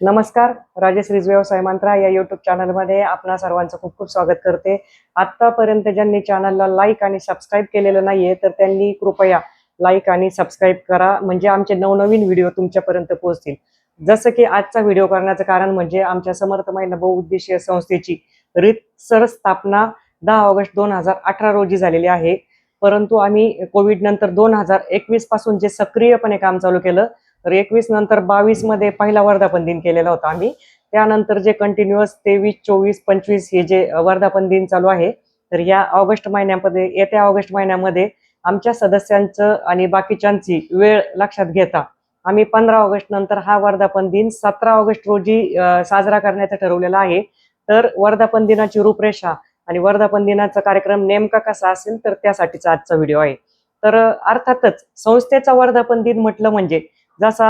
नमस्कार राजेश व्यवसाय मंत्रा या युट्यूब चॅनलमध्ये आपणा सर्वांचं खूप खूप स्वागत करते. आतापर्यंत ज्यांनी चॅनलला लाईक आणि सबस्क्राईब केलेलं नाहीये तर त्यांनी कृपया लाईक आणि सबस्क्राईब करा. म्हणजे आमचे नवनवीन व्हिडिओ तुमच्यापर्यंत पोहोचतील. जसं की आजचा व्हिडिओ करण्याचं कारण म्हणजे आमच्या समर्थ महिला बहुउद्देशीय संस्थेची रीतसर स्थापना दहा ऑगस्ट दोन हजार अठरा रोजी झालेली आहे. परंतु आम्ही कोविड नंतर दोन हजार एकवीसपासून जे सक्रियपणे काम चालू केलं तर एकवीस नंतर बावीसमध्ये पहिला वर्धापन दिन केलेला होता आम्ही. त्यानंतर जे कंटिन्युअस तेवीस चोवीस पंचवीस हे जे वर्धापन दिन चालू आहे तर या ऑगस्ट महिन्यामध्ये येत्या ऑगस्ट महिन्यामध्ये आमच्या सदस्यांचं आणि बाकीच्यांची वेळ लक्षात घेता आम्ही पंधरा ऑगस्ट नंतर हा वर्धापन दिन सतरा ऑगस्ट रोजी साजरा करण्याचं ठरवलेला आहे. तर वर्धापन दिनाची रूपरेषा आणि वर्धापन दिनाचा कार्यक्रम नेमका कसा असेल तर त्यासाठीचा आजचा व्हिडिओ आहे. तर अर्थातच संस्थेचा वर्धापन दिन म्हटलं म्हणजे जसा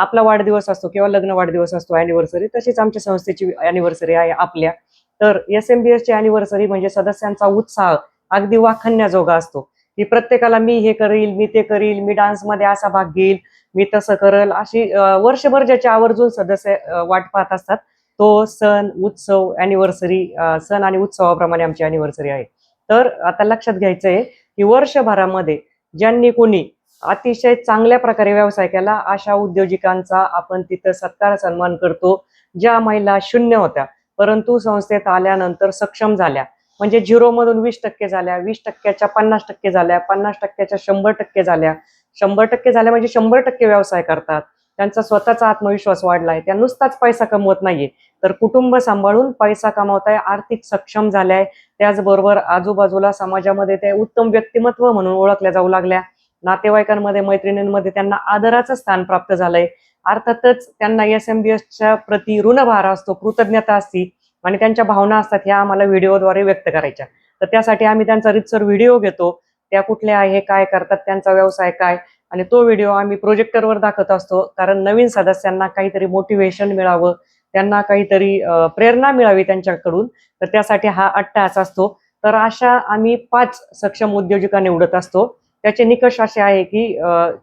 आपला वाढदिवस असतो किंवा लग्न वाढदिवस असतो अॅनिव्हर्सरी तशीच आमच्या संस्थेची अॅनिव्हर्सरी आहे आपल्या. तर एस एम बी एसची अॅनिव्हर्सरी म्हणजे सदस्यांचा उत्साह अगदी वाखण्याजोगा असतो. की प्रत्येकाला मी हे करील मी ते करील मी डान्समध्ये असा भाग घेईल मी तसं करल अशी वर्षभर ज्याची आवर्जून सदस्य वाट पाहत असतात तो सण उत्सव अॅनिव्हर्सरी सण आणि उत्सवाप्रमाणे आमची अॅनिव्हर्सरी आहे. तर आता लक्षात घ्यायचं आहे की वर्षभरामध्ये ज्यांनी कोणी अतिशय चांगल्या प्रकारे व्यवसाय केला. अशा उद्योजकांचा आपण तिथं सत्कार सन्मान करतो ज्या महिला शून्य होत्या परंतु संस्थेत आल्यानंतर सक्षम झाल्या. म्हणजे झिरोमधून वीस टक्के झाल्या वीस टक्क्याच्या पन्नास टक्के झाल्या पन्नास टक्क्याच्या शंभर टक्के झाल्या. शंभर टक्के झाल्या म्हणजे शंभर टक्के व्यवसाय करतात. त्यांचा स्वतःचा आत्मविश्वास वाढलाय. त्या नुसताच पैसा कमवत नाहीये. तर कुटुंब सांभाळून पैसा कमावताय आर्थिक सक्षम झाल्याय. त्याचबरोबर आजूबाजूला समाजामध्ये ते उत्तम व्यक्तिमत्व म्हणून ओळखल्या जाऊ लागल्या. नातेवाईकांमध्ये मैत्रिणींमध्ये त्यांना आदराचं स्थान प्राप्त झालंय. अर्थातच त्यांना एस एम बी एसच्या प्रति ऋणभार असतो कृतज्ञता असती आणि त्यांच्या भावना असतात ह्या आम्हाला व्हिडिओद्वारे व्यक्त करायच्या. तर त्यासाठी आम्ही त्यांचा रितसर व्हिडिओ घेतो. त्या कुठल्या आहे काय करतात त्यांचा व्यवसाय काय? आणि तो व्हिडिओ आम्ही प्रोजेक्टरवर दाखवत असतो. कारण नवीन सदस्यांना काहीतरी मोटिवेशन मिळावं त्यांना काहीतरी प्रेरणा मिळावी त्यांच्याकडून तर त्यासाठी हा अट्टास असतो. तर अशा आम्ही पाच सक्षम उद्योजका निवडत असतो. त्याचे निकष असे आहे की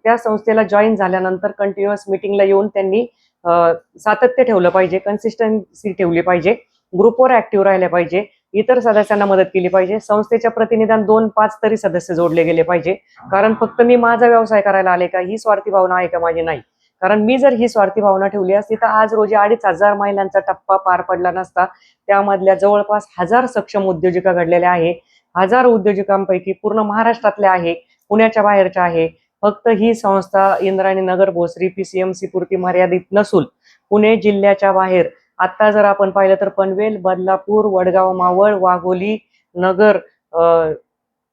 त्या संस्थेला जॉईन झाल्यानंतर कंटिन्युअस मिटिंगला येऊन त्यांनी सातत्य ठेवलं पाहिजे कन्सिस्टन्सी ठेवली पाहिजे ग्रुपवर ऍक्टिव्ह राहिले पाहिजे इतर सदस्यांना मदत केली पाहिजे संस्थेच्या प्रतिनिधान दोन पाच तरी सदस्य जोडले गेले पाहिजे. कारण फक्त मी माझा व्यवसाय करायला आले का ही स्वार्थी भावना आहे का माझी? नाही. कारण मी जर ही स्वार्थी भावना ठेवली असती तर आज रोजी अडीच हजार महिलांचा टप्पा पार पडला नसता. त्यामधल्या जवळपास हजार सक्षम उद्योजिका घडलेल्या आहे. हजार उद्योजकांपैकी पूर्ण महाराष्ट्रातल्या आहे. पुण्याच्या बाहेरच्या आहे. फक्त ही संस्था इंद्रायणी नगर भोसरी पीसीएमसी पुरती मर्यादित नसून पुणे जिल्ह्याच्या बाहेर. आता जर आपण पाहिलं तर पनवेल बदलापूर वडगाव मावळ वाघोली नगर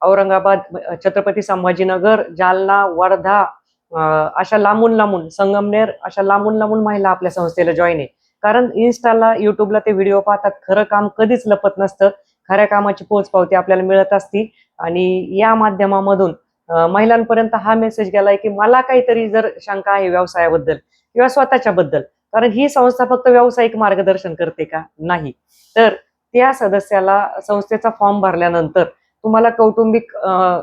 औरंगाबाद छत्रपती संभाजीनगर जालना वर्धा अशा लांबून लांबून संगमनेर अशा लांबून लांबून महिला आपल्या संस्थेला जॉईन आहे. कारण इन्स्टाला युट्यूबला ते व्हिडिओ पाहतात खरं काम कधीच लपत नसतं. खऱ्या कामाची पोच पावती आपल्याला मिळत असती. आणि या माध्यमामधून महिलांपर्यंत हा मेसेज गेलाय की मला काहीतरी जर शंका आहे व्यवसायाबद्दल किंवा स्वतःच्या बद्दल कारण ही संस्था फक्त व्यावसायिक मार्गदर्शन करते का? नाही. तर त्या सदस्याला संस्थेचा फॉर्म भरल्यानंतर तुम्हाला कौटुंबिक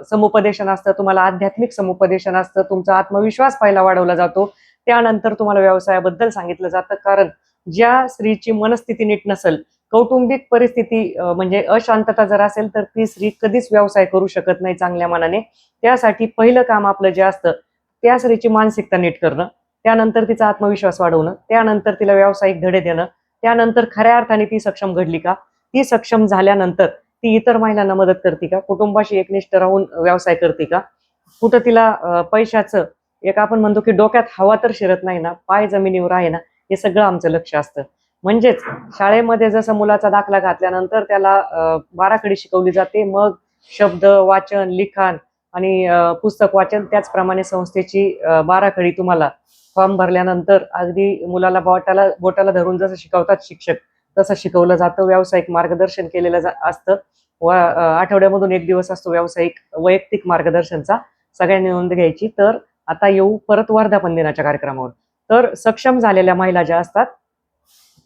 समुपदेशन असतं तुम्हाला आध्यात्मिक समुपदेशन असतं तुमचा आत्मविश्वास पहिला वाढवला जातो. त्यानंतर तुम्हाला व्यवसायाबद्दल सांगितलं जातं कारण ज्या स्त्रीची मनस्थिती नीट नसेल कौटुंबिक परिस्थिती अं, म्हणजे अशांतता जर असेल तर ती स्त्री कधीच व्यवसाय करू शकत नाही चांगल्या मनाने. त्यासाठी पहिलं काम आपलं जे असतं त्या स्त्रीची मानसिकता नीट करणं त्यानंतर तिचा आत्मविश्वास वाढवणं त्यानंतर तिला व्यावसायिक धडे देणं त्यानंतर खऱ्या अर्थाने ती सक्षम घडली का? ती सक्षम झाल्यानंतर ती इतर महिलांना मदत करते का? कुटुंबाशी एकनिष्ठ राहून व्यवसाय करते का? कुठं तिला पैशाचं एक आपण म्हणतो की डोक्यात हवा तर शिरत नाही ना पाय जमिनीवर आहे ना हे सगळं आमचं लक्ष असतं. म्हणजेच शाळेमध्ये जसं मुलाचा दाखला घातल्यानंतर त्याला बाराखडी शिकवली जाते. मग शब्द वाचन लिखाण आणि पुस्तक वाचन त्याचप्रमाणे संस्थेची बाराखडी तुम्हाला फॉर्म भरल्यानंतर अगदी मुलाला बोटाला बोटाला धरून जसं शिकवतात शिक्षक तसं शिकवलं जातं. व्यावसायिक मार्गदर्शन केलेलं जा- असतं. व आठवड्यामधून एक दिवस असतो व्यावसायिक वैयक्तिक मार्गदर्शनचा. सगळ्यांनी नोंद घ्यायची. तर आता येऊ परत वर्धापन दिनाच्या कार्यक्रमावर. तर सक्षम झालेल्या महिला ज्या असतात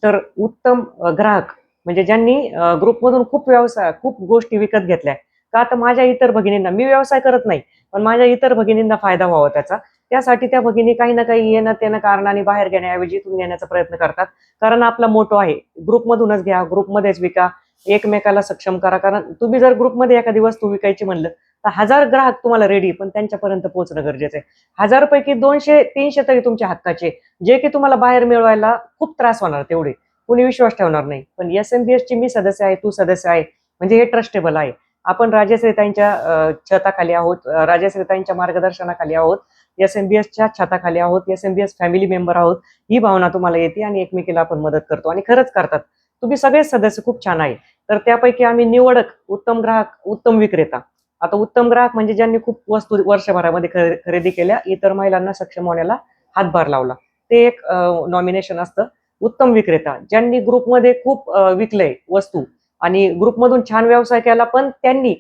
तर उत्तम ग्राहक. म्हणजे ज्यांनी ग्रुपमधून खूप व्यवसाय खूप गोष्टी विकत घेतल्या. का तर माझ्या इतर भगिनींना मी व्यवसाय करत नाही पण माझ्या इतर भगिनींना फायदा व्हावा त्याचा. त्यासाठी त्या भगिनी काही ना काही येणं त्यानं कारणाने बाहेर घेण्याऐवजी इथून घेण्याचा प्रयत्न करतात. कारण आपला मोठो आहे. ग्रुपमधूनच घ्या ग्रुपमध्येच विका. एकमेकाला सक्षम करा. कारण तुम्ही जर ग्रुपमध्ये एखादी वस्तू विकायची म्हणलं तर हजार ग्राहक तुम्हाला रेडी पण त्यांच्यापर्यंत पोहोचणं गरजेचं आहे. हजारपैकी दोनशे तीनशे तरी तुमच्या हक्काचे जे की तुम्हाला बाहेर मिळवायला खूप त्रास होणार तेवढे. कुणी विश्वास ठेवणार नाही. पण एस एम बी एसची मी सदस्य आहे तू सदस्य आहे. म्हणजे हे ट्रस्टेबल आहे. आपण राजश्रीताईंच्या छताखाली आहोत. अं, मार्गदर्शनाखाली आहोत. एस एम बी एसच्या छताखाली आहोत. S M B S family member आहोत. ही भावना तुम्हाला येते आणि एकमेकीला आपण मदत करतो. आणि खरंच करतात. तुम्ही सगळेच सदस्य खूप छान आहे. तर त्यापैकी आम्ही निवडक उत्तम ग्राहक उत्तम विक्रेता. आता उत्तम ग्राहक म्हणजे ज्यांनी खूप वस्तू वर्षभरामध्ये खरेदी केल्या इतर महिलांना सक्षम होण्याला हातभार लावला. ते एक नॉमिनेशन असतं. उत्तम विक्रेता ज्यांनी ग्रुपमध्ये खूप विकलंय वस्तू आणि ग्रुपमधून छान व्यवसाय केला पण त्यांनी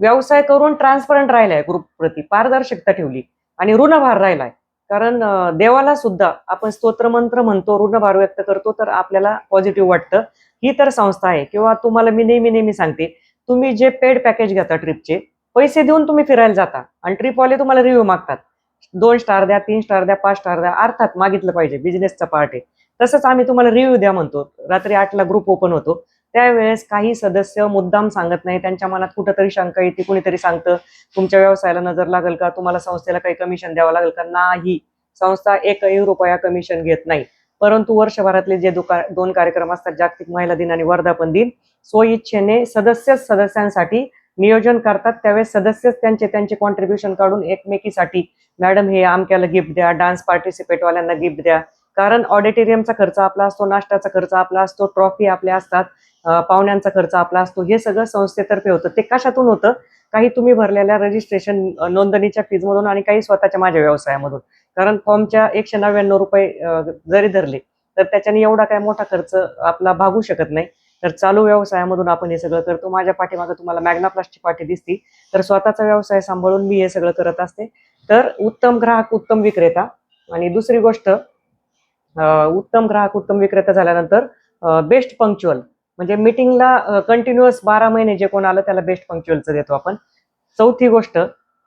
व्यवसाय करून ट्रान्सपरंट राहिलाय ग्रुप प्रती पारदर्शकता ठेवली आणि ऋणभार राहिलाय. कारण देवाला सुद्धा आपण स्तोत्रमंत्र म्हणतो ऋणभार व्यक्त करतो तर आपल्याला पॉझिटिव्ह वाटतं. ही तर संस्था आहे. किंवा तुम्हाला मी नेहमी नेहमी सांगते तुम्ही जे पेड पॅकेज घेता ट्रिपचे पैसे देऊन तुम्ही फिरायला जाता. आणि ट्रिपवाले तुम्हाला रिव्ह्यू मागतात. दोन स्टार द्या तीन स्टार द्या पाच स्टार द्या अर्थात मागितलं पाहिजे बिझनेसचा पार्ट आहे. तसंच आम्ही तुम्हाला रिव्ह्यू द्या म्हणतो. रात्री आठला ग्रुप ओपन होतो. त्यावेळेस काही सदस्य मुद्दाम सांगत नाही. त्यांच्या मनात कुठंतरी शंका येते कुणीतरी सांगतं तुमच्या व्यवसायाला नजर लागेल का? तुम्हाला संस्थेला काही कमिशन द्यावं लागेल का? नाही. संस्था एकही रुपया कमिशन घेत नाही. परंतु वर्षभरातले जे दोन कार्यक्रम असतात जागतिक महिला दिन आणि वर्धापन दिन स्वइच्छेने सदस्य सदस्यांसाठी नियोजन करतात. त्यावेळेस सदस्यच त्यांचे त्यांचे कॉन्ट्रीब्युशन काढून एकमेकीसाठी मॅडम हे आमक्याला गिफ्ट द्या डान्स पार्टिसिपेट वाल्यांना गिफ्ट द्या. कारण ऑडिटोरियमचा खर्च आपला असतो नाश्त्याचा खर्च आपला असतो ट्रॉफी आपल्या असतात. पाहुण्यांचा खर्च आपला असतो हे सगळं संस्थेतर्फे होतं. ते कशातून होतं? काही तुम्ही भरलेल्या रजिस्ट्रेशन नोंदणीच्या फीजमधून आणि काही स्वतःच्या माझ्या व्यवसायामधून. कारण फॉर्मच्या एकशे नव्याण्णव रुपये जरी धरले तर त्याच्याने एवढा काय मोठा खर्च आपला भागू शकत नाही. तर चालू व्यवसायामधून आपण हे सगळं करतो. माझ्या पाठीमागे तुम्हाला मॅग्नाप्लास्टची पाठी दिसती. तर स्वतःचा व्यवसाय सांभाळून मी हे सगळं करत असते. तर उत्तम ग्राहक उत्तम विक्रेता आणि दुसरी गोष्ट उत्तम ग्राहक उत्तम विक्रेता झाल्यानंतर बेस्ट पंक्च्युअल म्हणजे मीटिंगला कंटिन्युअस बारा महिने जे कोण आलं त्याला बेस्ट पंक्च्युअलचं देतो आपण. चौथी गोष्ट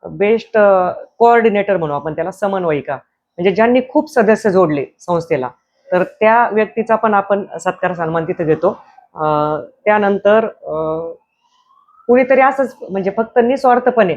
बेस्ट कोऑर्डिनेटर म्हणू आपण त्याला समन्वयिका. म्हणजे ज्यांनी खूप सदस्य जोडले संस्थेला तर त्या व्यक्तीचा पण आपण सत्कार सन्मान तिथे देतो. त्यानंतर कुणीतरी असंच म्हणजे फक्त निस्वार्थपणे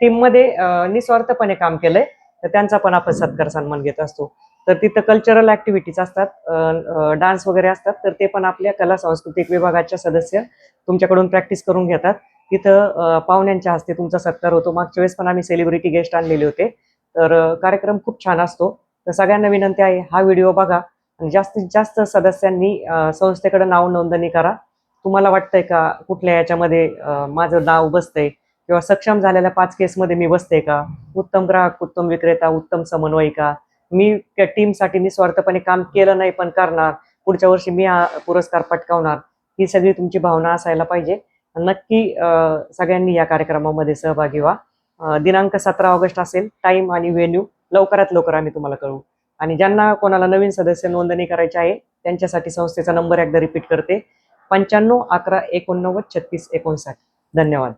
टीममध्ये निस्वार्थपणे काम केलंय तर त्यांचा पण आपण सत्कार सन्मान घेत असतो. तर तिथं कल्चरल ऍक्टिव्हिटीज असतात डान्स वगैरे असतात तर ते पण आपल्या कला सांस्कृतिक विभागाच्या सदस्य तुमच्याकडून प्रॅक्टिस करून घेतात. तिथं पाहुण्यांच्या हस्ते तुमचा सत्कार होतो. मागच्या वेळेस पण आम्ही सेलिब्रिटी गेस्ट आणलेले होते. तर कार्यक्रम खूप छान असतो. तर सगळ्यांना विनंती आहे हा व्हिडिओ बघा. आणि जास्तीत जास्त सदस्यांनी संस्थेकडे नाव नोंदणी करा. तुम्हाला वाटतंय का कुठल्या याच्यामध्ये माझं नाव बसतंय? किंवा सक्षम झालेल्या पाच केसमध्ये मी बसते का? उत्तम ग्राहक उत्तम विक्रेता उत्तम समन्वयिका मी त्या टीमसाठी निस्वार्थपणे काम केलं नाही पण करणार. पुढच्या वर्षी मी हा पुरस्कार पटकावणार. ही सगळी तुमची भावना असायला पाहिजे. नक्की सगळ्यांनी या कार्यक्रमामध्ये सहभागी व्हा. दिनांक सतरा ऑगस्ट असेल टाइम आणि व्हेन्यू लवकरात लवकर आम्ही तुम्हाला कळवू. आणि ज्यांना कोणाला नवीन सदस्य नोंदणी करायची आहे त्यांच्यासाठी संस्थेचा नंबर एकदा रिपीट करते. पंच्याण्णव अकरा एकोणनव्वद छत्तीस एकोणसाठ. धन्यवाद.